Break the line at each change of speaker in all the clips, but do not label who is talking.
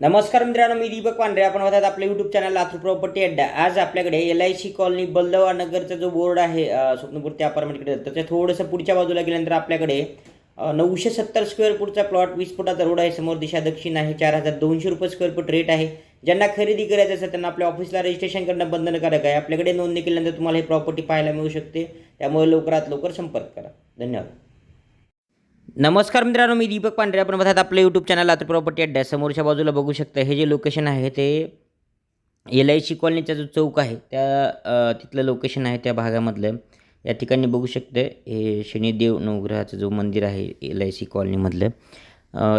नमस्कार मित्रांनो मी दीपक पांढरे. आपण बघतात आपल्या यूट्यूब चॅनल लातूर प्रॉपर्टी अड्डा. आज आपल्याकडे L I C colony Baldawa नगरचा जो बोर्ड आहे स्वप्नपूर्ती अपार्टमेंटकडे त्याच्या थोडंसं पुढच्या बाजूला गेल्यानंतर आपल्याकडे नऊशे सत्तर स्क्वेअर फूटचा प्लॉट वीस फुटाचा रोड आहे. समोर दिशा दक्षिण आहे. चार हजार दोनशे रुपये स्क्वेअर फूट रेट आहे. ज्यांना खरेदी करायचं असेल त्यांना आपल्या ऑफिसला रजिस्ट्रेशन करणं बंधनकारक आहे. आपल्याकडे नोंदणी केल्यानंतर तुम्हाला ही प्रॉपर्टी पाहायला मिळू शकते. त्यामुळे लवकरात लवकर संपर्क करा. धन्यवाद. नमस्कार मित्रांनो मी दीपक पांढरे. आपण बघतात आपलं यूट्यूब चॅनल आता प्रॉपर्टी अड्डा समोरच्या बाजूला बघू शकता हे जे लोकेशन आहे ते एल आय सी कॉलनीचा जो चौक आहे त्या तिथलं लोकेशन आहे त्या भागामधलं. या ठिकाणी बघू शकते हे शनिदेव नवग्रहाचं जो मंदिर आहे एल आय सी कॉलनीमधलं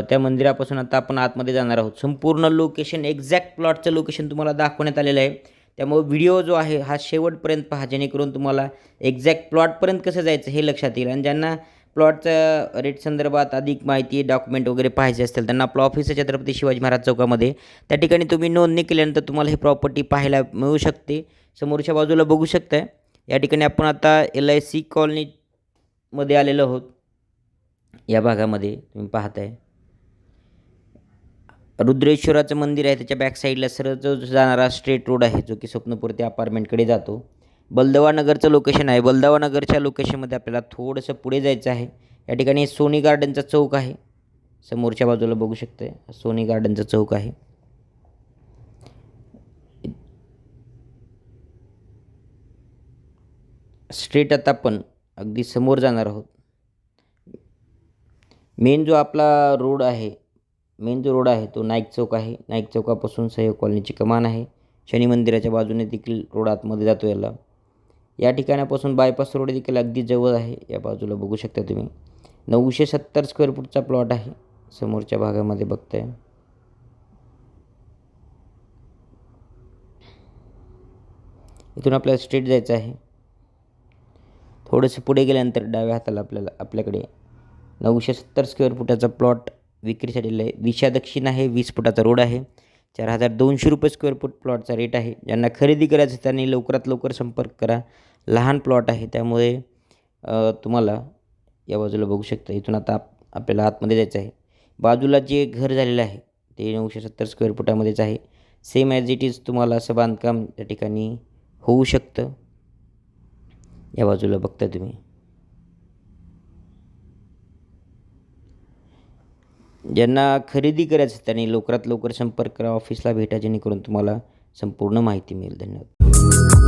त्या मंदिरापासून आता आपण आतमध्ये जाणार आहोत. संपूर्ण लोकेशन एक्झॅक्ट प्लॉटचं लोकेशन तुम्हाला दाखवण्यात आलेलं आहे. त्यामुळे व्हिडिओ जो आहे हा शेवटपर्यंत पहा जेणेकरून तुम्हाला एक्झॅक्ट प्लॉटपर्यंत कसं जायचं हे लक्षात येईल. आणि ज्यांना प्लॉटच्या रेट संदर्भात अधिक माहिती डॉक्युमेंट वगैरे पाहायचे असतील त्यांना आपलं ऑफिस आहे छत्रपती शिवाजी महाराज चौकामध्ये त्या ठिकाणी तुम्ही नोंदणी केल्यानंतर तुम्हाला ही प्रॉपर्टी पाहायला मिळू शकते. समोरच्या बाजूला बघू शकताय. या ठिकाणी आपण आता एल आय सी कॉलनीमध्ये आलेलो आहोत. या भागामध्ये तुम्ही पाहताय. रुद्रेश्वराचं मंदिर आहे त्याच्या बॅक साईडला सरळ जो जाणारा स्ट्रेट रोड आहे जो की स्वप्नपूर्ती अपार्टमेंटकडे जातो. बलदवानगरचं लोकेशन आहे. बलदवानगरच्या लोकेशनमध्ये आपल्याला थोडंसं पुढे जायचं आहे. या ठिकाणी सोनी गार्डनचा चौक आहे. समोरच्या बाजूला बघू शकते. सोनी गार्डनचा चौक आहे. स्ट्रेट आता आपण अगदी समोर जाणार आहोत. मेन जो आपला रोड आहे मेन जो रोड आहे तो नाईक चौक आहे. नाईक चौकापासून सहयोग कॉलनीची कमान आहे. शनी मंदिराच्या बाजूने देखील रोड आतमध्ये जातो याला. या ठिकाणापासून बायपास रोड देखील अगदी जवळ आहे. या बाजूला बघू शकता तुम्ही. नऊशे सत्तर स्क्वेअर फूटचा प्लॉट आहे. समोरच्या भागामध्ये बघताय. इथून आपल्याला स्ट्रेट जायचं आहे. थोडंसं पुढे गेल्यानंतर डाव्या हाताला आपल्याला आपल्याकडे नऊशे सत्तर स्क्वेअर फुटाचा प्लॉट विक्रीसाठी आहे दिशा दक्षिण आहे वीस फुटाचा रोड आहे. चार हजार दोनशे रुपये स्क्वेअर फूट प्लॉटचा रेट आहे. ज्यांना खरेदी करायचं त्यांनी लवकरात लवकर संपर्क करा. लहान प्लॉट आहे त्यामुळे तुम्हाला या बाजूला बघू शकता इथून आता आप आपल्याला आतमध्ये जायचं आहे. बाजूला जे घर झालेलं आहे ते नऊशे सत्तर स्क्वेअर फुटामध्येच आहे. सेम ॲज इट इज तुम्हाला असं बांधकाम त्या ठिकाणी होऊ शकतं. या बाजूला बघता तुम्ही. ज्यांना खरेदी करायचं त्यांनी लवकरात लवकर संपर्क करा ऑफिसला भेटा जेणेकरून तुम्हाला संपूर्ण माहिती मिळेल. धन्यवाद.